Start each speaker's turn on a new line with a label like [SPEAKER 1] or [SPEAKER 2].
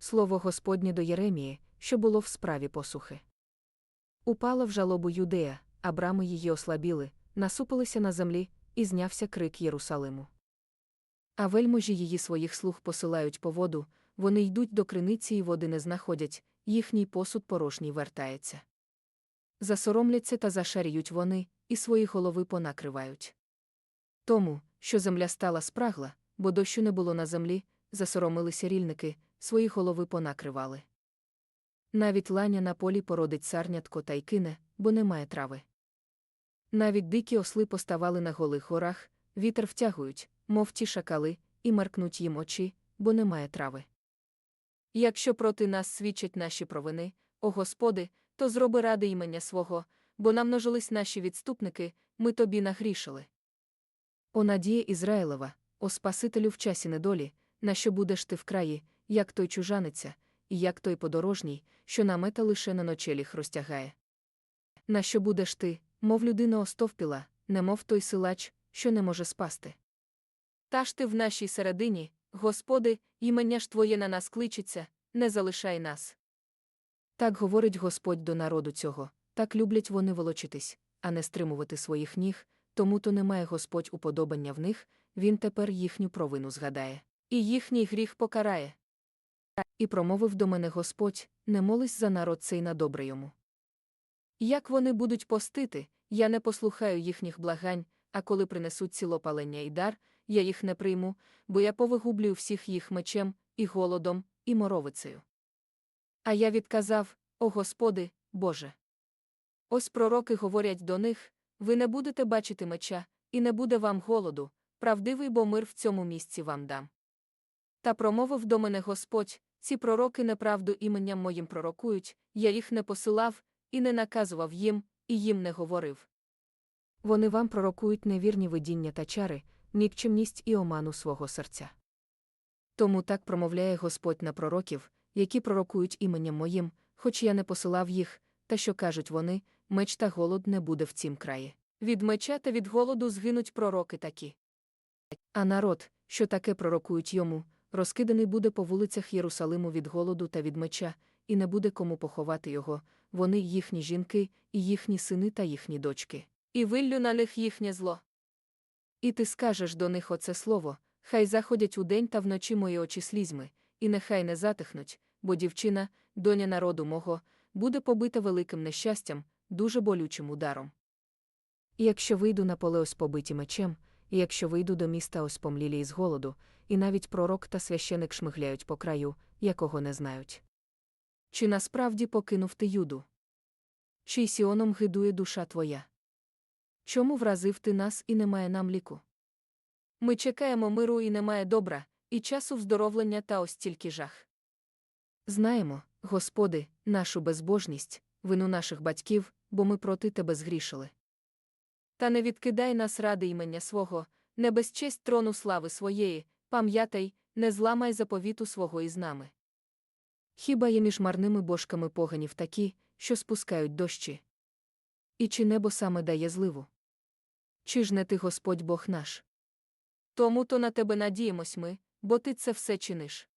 [SPEAKER 1] слово Господнє до Єремії, що було в справі посухи. Упала в жалобу Юдея, а брами її ослабіли, насупилися на землі, і знявся крик Єрусалиму. А вельможі її своїх слуг посилають по воду, вони йдуть до криниці і води не знаходять, їхній посуд порожній вертається. Засоромляться та зашаріють вони, і свої голови понакривають. Тому, що земля стала спрагла, бо дощу не було на землі, засоромилися рільники, свої голови понакривали. Навіть ланя на полі породить сарнятко та й кине, бо немає трави. Навіть дикі осли поставали на голих горах, вітер втягують, мов ті шакали, і меркнуть їм очі, бо немає трави. Якщо проти нас свідчать наші провини, о Господи, то зроби ради імення свого, бо намножились наші відступники, ми тобі нагрішили. О надія Ізраїлева, о Спасителю в часі недолі, на що будеш ти в краї, як той чужаниця, і як той подорожній, що намета лише на ночеліх розтягає. На що будеш ти, мов людина остовпіла, немов той силач, що не може спасти. Та ж ти в нашій середині, Господи, імення ж Твоє на нас кличеться, не залишай нас. Так говорить Господь до народу цього, так люблять вони волочитись, а не стримувати своїх ніг, тому то немає Господь уподобання в них, він тепер їхню провину згадає, і їхній гріх покарає. І промовив до мене Господь, не молись за народ цей на добре йому. Як вони будуть постити, я не послухаю їхніх благань, а коли принесуть цілопалення і дар, я їх не прийму, бо я повигублюю всіх їх мечем, і голодом, і моровицею. А я відказав: О Господи, Боже. Ось пророки говорять до них: ви не будете бачити меча, і не буде вам голоду, правдивий бо мир в цьому місці вам дам. Та промовив до мене Господь: ці пророки неправду іменням моїм пророкують, я їх не посилав, і не наказував їм, і їм не говорив. Вони вам пророкують невірні видіння та чари, нікчемність і оману свого серця. Тому так промовляє Господь на пророків, які пророкують іменем моїм, хоч я не посилав їх, та що кажуть вони, меч та голод не буде в цім краї. Від меча та від голоду згинуть пророки такі. А народ, що таке пророкують йому, розкиданий буде по вулицях Єрусалиму від голоду та від меча, і не буде кому поховати його, вони їхні жінки, і їхні сини та їхні дочки. І виллю на них їхнє зло. І ти скажеш до них оце слово, хай заходять удень та вночі мої очі слізьми, і нехай не затихнуть, бо дівчина, доня народу мого, буде побита великим нещастям, дуже болючим ударом. І якщо вийду на поле ось побиті мечем, і якщо вийду до міста ось помлілі із голоду, і навіть пророк та священик шмигляють по краю, якого не знають. Чи насправді покинув ти юду? Чи сіоном гидує душа твоя? Чому вразив ти нас і немає нам ліку? Ми чекаємо миру і немає добра, і часу вздоровлення та ось тільки жах. Знаємо, Господи, нашу безбожність, вину наших батьків, бо ми проти Тебе згрішили. Та не відкидай нас ради імення свого, не безчесть трону слави своєї, пам'ятай, не зламай заповіту свого із нами. Хіба є між марними божками поганів такі, що спускають дощі? І чи небо саме дає зливу? Чи ж не ти Господь Бог наш? Тому то на тебе надіємось ми, бо ти це все чиниш.